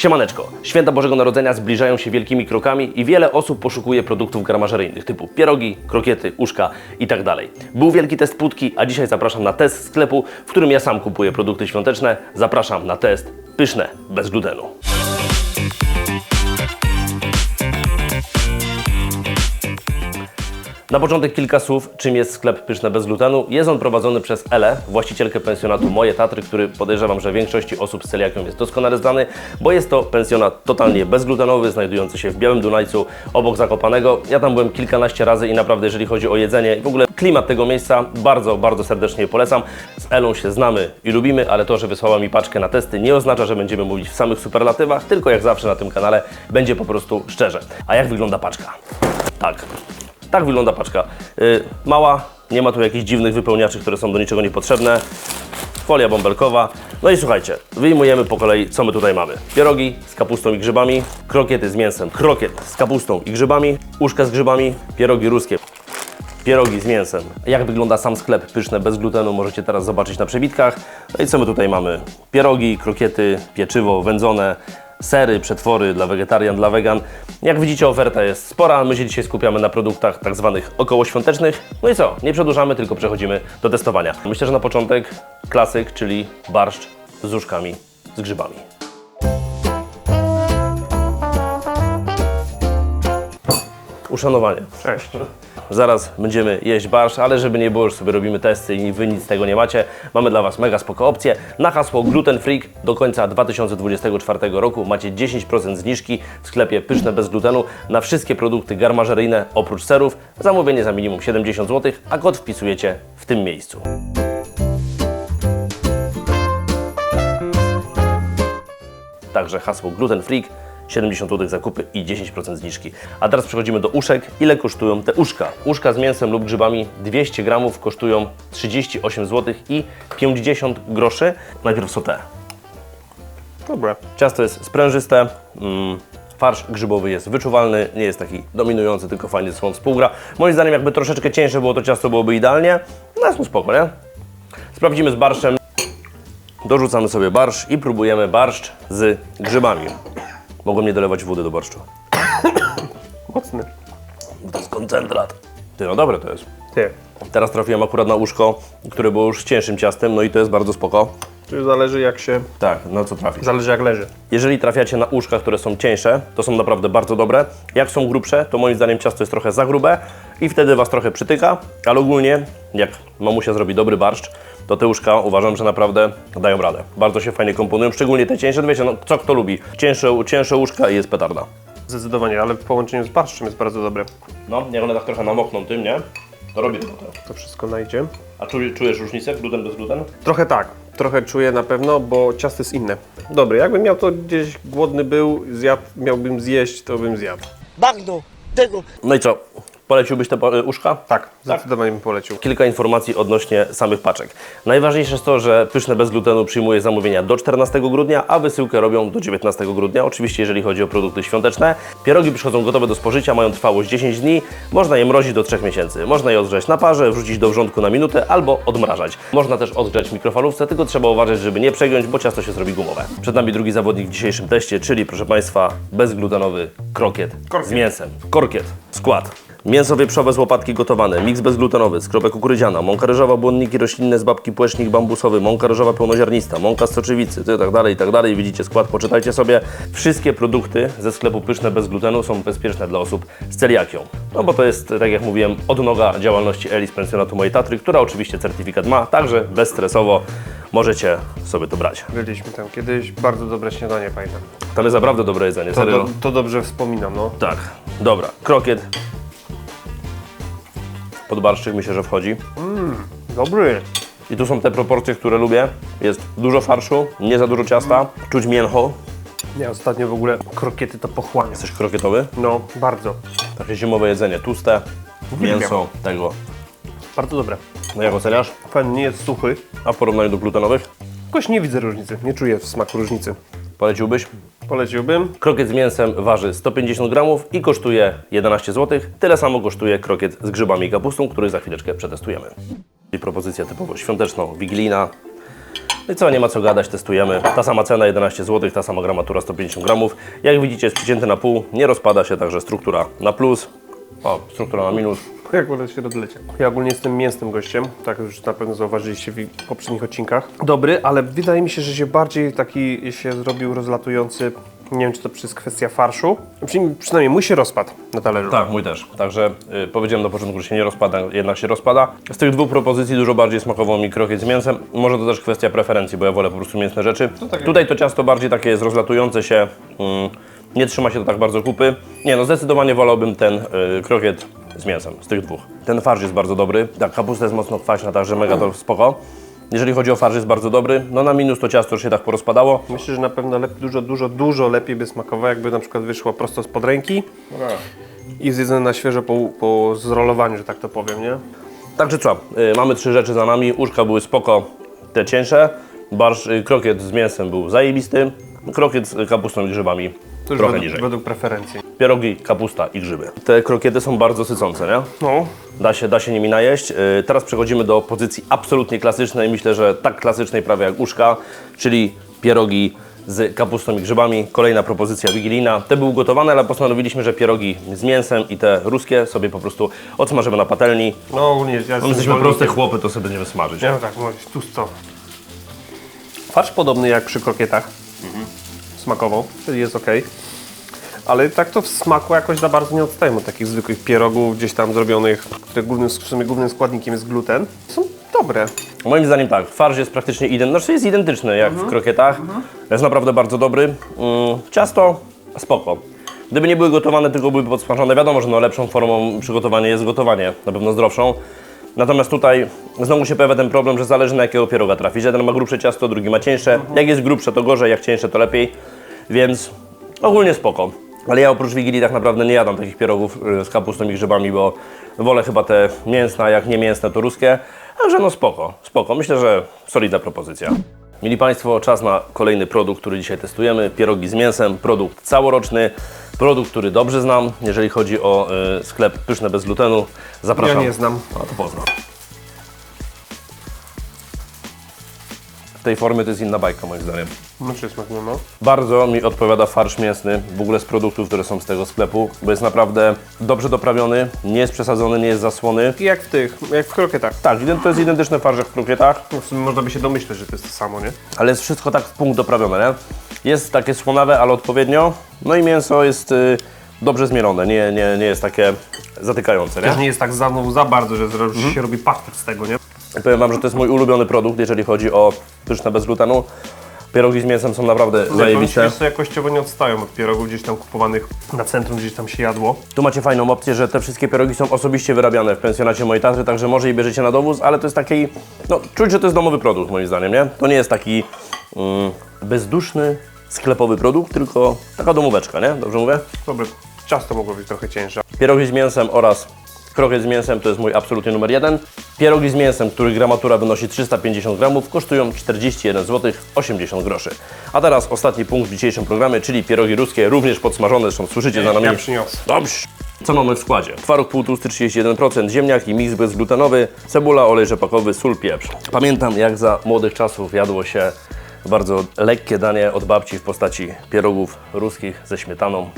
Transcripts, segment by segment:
Siemaneczko, święta Bożego Narodzenia zbliżają się wielkimi krokami i wiele osób poszukuje produktów garmażeryjnych typu pierogi, krokiety, uszka itd. Był wielki test płótki, a dzisiaj zapraszam na test sklepu, w którym ja sam kupuję produkty świąteczne. Zapraszam na test pyszne, bez glutenu. Na początek kilka słów, czym jest sklep Pyszne bez glutenu. Jest on prowadzony przez Elę, właścicielkę pensjonatu Moje Tatry, który podejrzewam, że większości osób z celiakią jest doskonale znany, bo jest to pensjonat totalnie bezglutenowy, znajdujący się w Białym Dunajcu, obok Zakopanego. Ja tam byłem kilkanaście razy i naprawdę, jeżeli chodzi o jedzenie i w ogóle klimat tego miejsca, bardzo, bardzo serdecznie polecam. Z Elą się znamy i lubimy, ale to, że wysłała mi paczkę na testy nie oznacza, że będziemy mówić w samych superlatywach, tylko jak zawsze na tym kanale będzie po prostu szczerze. A jak wygląda paczka? Tak, tak wygląda paczka. Y, mała, nie ma tu jakichś dziwnych wypełniaczy, które są do niczego niepotrzebne. Folia bąbelkowa. No i słuchajcie, wyjmujemy po kolei, co my tutaj mamy. Pierogi z kapustą i grzybami, krokiety z mięsem, krokiet z kapustą i grzybami, uszka z grzybami, pierogi ruskie, pierogi z mięsem. Jak wygląda sam sklep pyszne bez glutenu możecie teraz zobaczyć na przebitkach. No i co my tutaj mamy? Pierogi, krokiety, pieczywo wędzone, sery, przetwory dla wegetarian, dla wegan. Jak widzicie oferta jest spora, my się dzisiaj skupiamy na produktach tak zwanych okołoświątecznych. No i co? Nie przedłużamy, tylko przechodzimy do testowania. Myślę, że na początek klasyk, czyli barszcz z uszkami, z grzybami. Uszanowanie. Cześć. Zaraz będziemy jeść barsz, ale żeby nie było, już sobie robimy testy i wy nic z tego nie macie. Mamy dla Was mega spoko opcje. Na hasło Gluten Freak do końca 2024 roku macie 10% zniżki w sklepie Pyszne bez glutenu na wszystkie produkty garmażeryjne oprócz serów. Zamówienie za minimum 70 zł, a kod wpisujecie w tym miejscu. Także hasło Gluten Freak, 70 zł zakupy i 10% zniżki. A teraz przechodzimy do uszek. Ile kosztują te uszka? Uszka z mięsem lub grzybami 200 gramów kosztują 38 zł i 50 groszy. Najpierw sauté. Dobra. Ciasto jest sprężyste, mm, farsz grzybowy jest wyczuwalny, nie jest taki dominujący, tylko fajnie ze sobą współgra. Moim zdaniem jakby troszeczkę cieńsze było to ciasto, byłoby idealnie. No jest mu spoko, nie? Sprawdzimy z barszczem. Dorzucamy sobie barszcz i próbujemy barszcz z grzybami. Mogłem nie dolewać wody do barszczu. Mocny. To jest koncentrat. Ty, no dobre to jest. Ty. Teraz trafiłem akurat na uszko, które było już cięższym ciastem, no i to jest bardzo spoko. Tu zależy jak się... Tak, no co trafisz. Zależy jak leży. Jeżeli trafiacie na uszka, które są cieńsze, to są naprawdę bardzo dobre. Jak są grubsze, to moim zdaniem ciasto jest trochę za grube i wtedy Was trochę przytyka, ale ogólnie, jak mamusia zrobi dobry barszcz, to te uszka uważam, że naprawdę dają radę. Bardzo się fajnie komponują, szczególnie te cieńsze, wiecie, no co kto lubi. Cięższe, cięższe uszka i jest petarda. Zdecydowanie, ale w połączeniu z barszczem jest bardzo dobre. No, jak one tak trochę namokną tym, nie? To robi robotę. To wszystko najdzie. A czujesz, czujesz różnicę? Gluten bez gluten? Trochę tak. Trochę czuję na pewno, bo ciasto jest inne. Dobry, jakbym miał to gdzieś głodny był, zjadł, miałbym zjeść, to bym zjadł. Bagno, tego No i co? Poleciłbyś te e, uszka? Tak, zdecydowanie bym polecił. Kilka informacji odnośnie samych paczek. Najważniejsze jest to, że Pyszne bez glutenu przyjmuje zamówienia do 14 grudnia, a wysyłkę robią do 19 grudnia, oczywiście jeżeli chodzi o produkty świąteczne. Pierogi przychodzą gotowe do spożycia, mają trwałość 10 dni, można je mrozić do 3 miesięcy. Można je odgrzać na parze, wrzucić do wrzątku na minutę albo odmrażać. Można też odgrzać w mikrofalówce, tylko trzeba uważać, żeby nie przegiąć, bo ciasto się zrobi gumowe. Przed nami drugi zawodnik w dzisiejszym teście, czyli proszę Państwa bezglutenowy krokiet, z mięsem. Korkiet. Skład. Mięso wieprzowe z łopatki gotowane, miks bezglutenowy, skropek kukurydziana, mąka ryżowa, błonniki roślinne z babki, płecznik bambusowy, mąka ryżowa pełnoziarnista, mąka z soczewicy, tak dalej, i tak dalej. Widzicie skład, poczytajcie sobie. Wszystkie produkty ze sklepu Pyszne bez glutenu są bezpieczne dla osób z celiakią. No bo to jest, tak jak mówiłem, odnoga działalności Eli z pensjonatu Mojej Tatry, która oczywiście certyfikat ma, także bezstresowo możecie sobie to brać. Byliśmy tam kiedyś, bardzo dobre śniadanie, pamiętam. Tam jest naprawdę dobre jedzenie, To, serio. do, to dobrze wspominam, no. Tak, dobra. Krokiet. Pod barszczyk myślę, że wchodzi. Dobry. I tu są te proporcje, które lubię. Jest dużo farszu, nie za dużo ciasta, czuć mięcho. Ja ostatnio w ogóle krokiety to pochłaniam. Jesteś krokietowy? No, bardzo. Takie zimowe jedzenie, tłuste, mięso tego. Bardzo dobre. No jak oceniasz? Fan nie jest suchy. A w porównaniu do glutenowych? Jakoś nie widzę różnicy, nie czuję w smaku różnicy. Poleciłbyś? Poleciłbym. Krokiet z mięsem waży 150 gramów i kosztuje 11 zł. Tyle samo kosztuje krokiet z grzybami i kapustą, który za chwileczkę przetestujemy. I propozycja typowo świąteczno-wigilijna. No i co, nie ma co gadać, testujemy. Ta sama cena 11 zł, ta sama gramatura 150 gramów. Jak widzicie jest przycięty na pół, nie rozpada się, także struktura na plus, o, struktura na minus. Jak wolę się rozleciał. Ja ogólnie jestem mięsnym gościem, tak już na pewno zauważyliście w poprzednich odcinkach. Dobry, ale wydaje mi się, że się bardziej taki się zrobił rozlatujący. Nie wiem, czy to przez kwestia farszu. Przy- Przynajmniej mój się rozpadł na talerzu. Tak, mój też. Także y, powiedziałem na początku, że się nie rozpada, jednak się rozpada. Z tych dwóch propozycji dużo bardziej smakował mi krokiet z mięsem. Może to też kwestia preferencji, bo ja wolę po prostu mięsne rzeczy. Tutaj to ciasto bardziej takie jest rozlatujące się. mm, nie trzyma się to tak bardzo kupy. Nie no, zdecydowanie wolałbym ten y, krokiet z mięsem, z tych dwóch. Ten farsz jest bardzo dobry. Tak, kapusta jest mocno kwaśna, także mega to spoko. Jeżeli chodzi o farsz jest bardzo dobry. No na minus to ciasto już się tak porozpadało. Myślę, że na pewno lep, dużo, dużo, dużo lepiej by smakowało, jakby na przykład wyszło prosto spod ręki i zjedzone na świeżo po, po zrolowaniu, że tak to powiem, nie? Także co, y, mamy trzy rzeczy za nami. Uszka były spoko, te cieńsze. Barsz, y, krokiet z mięsem był zajebisty. Krokiet z kapustą i grzybami To już trochę według, niżej. według preferencji. Pierogi, kapusta i grzyby. Te krokiety są bardzo sycące, nie? No, Da się, da się nimi najeść. Y, Teraz przechodzimy do pozycji absolutnie klasycznej, myślę, że tak klasycznej prawie jak uszka, czyli pierogi z kapustą i grzybami. Kolejna propozycja wigilijna. Te były gotowane, ale postanowiliśmy, że pierogi z mięsem i te ruskie sobie po prostu odsmażymy na patelni. no ogólnie ja My jesteśmy zwolennikiem- proste chłopy, to sobie będziemy smażyć. Nie, no tak, mówić, tu co. Farsz podobny jak przy krokietach. Smakował, czyli jest ok. Ale tak to w smaku jakoś za bardzo nie odstają od takich zwykłych pierogów gdzieś tam zrobionych, które głównym, w sumie głównym składnikiem jest gluten. Są dobre. Moim zdaniem tak, farsz jest praktycznie identyczny, znaczy jest identyczny jak w krokietach. Jest naprawdę bardzo dobry. Mm, ciasto spoko. Gdyby nie były gotowane, tylko były podsmażone, wiadomo, że no lepszą formą przygotowania jest gotowanie, na pewno zdrowszą. Natomiast tutaj znowu się pojawia ten problem, że zależy na jakiego pieroga trafić. Jeden ma grubsze ciasto, drugi ma cieńsze. Jak jest grubsze to gorzej, jak cieńsze to lepiej. Więc ogólnie spoko. Ale ja oprócz Wigilii tak naprawdę nie jadam takich pierogów y, z kapustą i grzybami, bo wolę chyba te mięsne, a jak nie mięsne to ruskie. Także no spoko, spoko. Myślę, że solidna propozycja. Mili Państwo, czas na kolejny produkt, który dzisiaj testujemy. Pierogi z mięsem, produkt całoroczny, produkt, który dobrze znam. Jeżeli chodzi o y, sklep Pyszne bez glutenu, zapraszam. Ja nie znam. A to poznam. W tej formie to jest inna bajka moim zdaniem. No czy smakuje, no. Bardzo mi odpowiada farsz mięsny w ogóle z produktów, które są z tego sklepu, bo jest naprawdę dobrze doprawiony, nie jest przesadzony, nie jest zasłony. I jak w tych, jak w krokietach. Tak, ident- to jest identyczny farsz jak w krokietach, No w sumie można by się domyśleć, że to jest to samo, nie? ale jest wszystko tak w punkt doprawione, nie? Jest takie słonawe, ale odpowiednio, no i mięso jest y, dobrze zmielone, nie, nie, nie jest takie zatykające, nie? Też nie jest tak za, za bardzo, że zro- się robi pasztet z tego, nie? Powiem Wam, że to jest mój ulubiony produkt, jeżeli chodzi o pyszne bez glutenu. Pierogi z mięsem są naprawdę zajebiste. Co, jakościowo nie odstają od pierogów gdzieś tam kupowanych na centrum, gdzieś tam się jadło. Tu macie fajną opcję, że te wszystkie pierogi są osobiście wyrabiane w pensjonacie mojej tatry, także może je bierzecie na dowóz, ale to jest taki, no czuć, że to jest domowy produkt moim zdaniem, nie? To nie jest taki mm, bezduszny, sklepowy produkt, tylko taka domóweczka, nie? Dobrze mówię? Dobre, ciasto mogło być trochę cieńsze. Pierogi z mięsem oraz krokiet z mięsem to jest mój absolutnie numer jeden. Pierogi z mięsem, których gramatura wynosi 350 gramów, kosztują 41 zł 80 groszy. A teraz ostatni punkt w dzisiejszym programie, czyli pierogi ruskie, również podsmażone, zresztą słyszycie za nami. Ja przyniosę. Dobrze. Co mamy w składzie? Twaróg półtłusty 31%, ziemniaki, miks bezglutenowy, cebula, olej rzepakowy, sól, pieprz. Pamiętam jak za młodych czasów jadło się bardzo lekkie danie od babci w postaci pierogów ruskich ze śmietaną.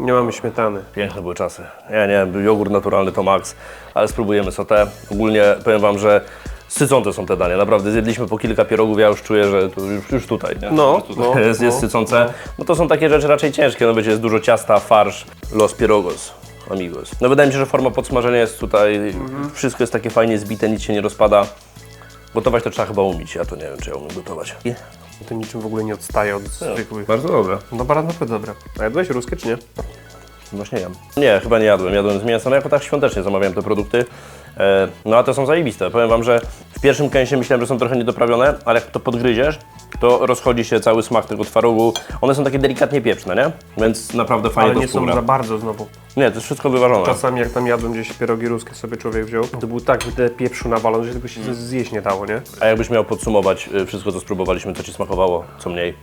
Nie mamy śmietany. Piękne były czasy. Nie, nie, jogurt naturalny to max, ale spróbujemy sotę. Ogólnie powiem Wam, że sycące są te dania. Naprawdę zjedliśmy po kilka pierogów, ja już czuję, że to już, już tutaj, nie? No, no, jest, jest no, sycące. No to są takie rzeczy raczej ciężkie, no wiecie, jest dużo ciasta, farsz, los pierogos. Amigos. No wydaje mi się, że forma podsmażenia jest tutaj, Mhm. wszystko jest takie fajnie zbite, nic się nie rozpada. Gotować to trzeba chyba umieć, ja to nie wiem, czy ja umiem gotować. To niczym w ogóle nie odstaje od zwykłych. Bardzo dobre. No bardzo naprawdę dobre. A jadłeś ruskie czy nie? Właśnie jem. Nie, chyba nie jadłem. Jadłem z mięsa. No jako tak świątecznie zamawiałem te produkty. E, no a te są zajebiste. Powiem Wam, że w pierwszym kęsie myślałem, że są trochę niedoprawione, ale jak to podgryziesz, to rozchodzi się cały smak tego twarogu. One są takie delikatnie pieprzne, nie? Więc naprawdę fajnie Ale to nie są za bardzo znowu. Nie, to jest wszystko wyważone. Czasami jak tam jadłem gdzieś pierogi ruskie sobie człowiek wziął, to był tak wtedy pieprzu nawalony, że tego się zjeść nie dało, nie? A jakbyś miał podsumować y, wszystko, co spróbowaliśmy, co Ci smakowało, co mniej?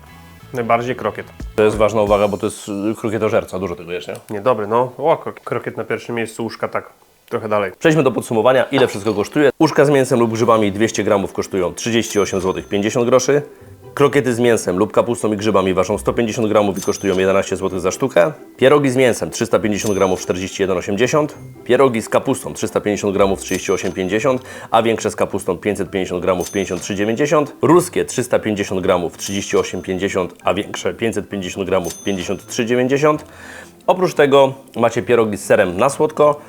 Najbardziej krokiet. To jest ważna uwaga, bo to jest y, krokietożerca, dużo tego jesz, nie? Nie, dobry, no. O, krok- krokiet na pierwszym miejscu, uszka tak trochę dalej. Przejdźmy do podsumowania, ile wszystko kosztuje. Uszka z mięsem lub grzybami 200 gramów kosztują 38 zł 50 groszy. Krokiety z mięsem lub kapustą i grzybami ważą 150 gramów i kosztują 11 zł za sztukę. Pierogi z mięsem 350 gramów 41,80. Pierogi z kapustą 350 gramów 38,50, a większe z kapustą 550 gramów 53,90. Ruskie 350 gramów 38,50, a większe 550 gramów 53,90. Oprócz tego macie pierogi z serem na słodko,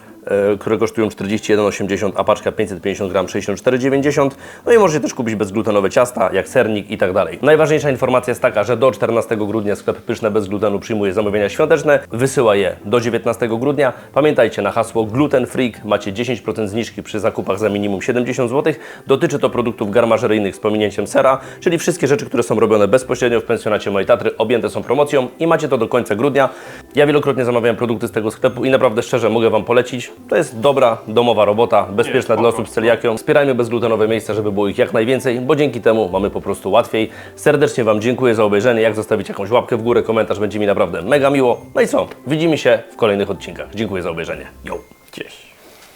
które kosztują 41,80, a paczka 550 gram 64,90. No i możecie też kupić bezglutenowe ciasta, jak sernik i tak dalej. Najważniejsza informacja jest taka, że do 14 grudnia sklep Pyszne bez glutenu przyjmuje zamówienia świąteczne, wysyła je do 19 grudnia. Pamiętajcie, na hasło Gluten Freak macie 10% zniżki przy zakupach za minimum 70 zł. Dotyczy to produktów garmażeryjnych z pominięciem sera, czyli wszystkie rzeczy, które są robione bezpośrednio w pensjonacie mojej Tatry, objęte są promocją i macie to do końca grudnia. Ja wielokrotnie zamawiałem produkty z tego sklepu i naprawdę szczerze mogę Wam polecić. To jest dobra, domowa robota, bezpieczna dla osób z celiakią. Wspierajmy bezglutenowe miejsca, żeby było ich jak najwięcej, bo dzięki temu mamy po prostu łatwiej. Serdecznie Wam dziękuję za obejrzenie. Jak zostawić jakąś łapkę w górę, komentarz, będzie mi naprawdę mega miło. No i co? Widzimy się w kolejnych odcinkach. Dziękuję za obejrzenie. Yo!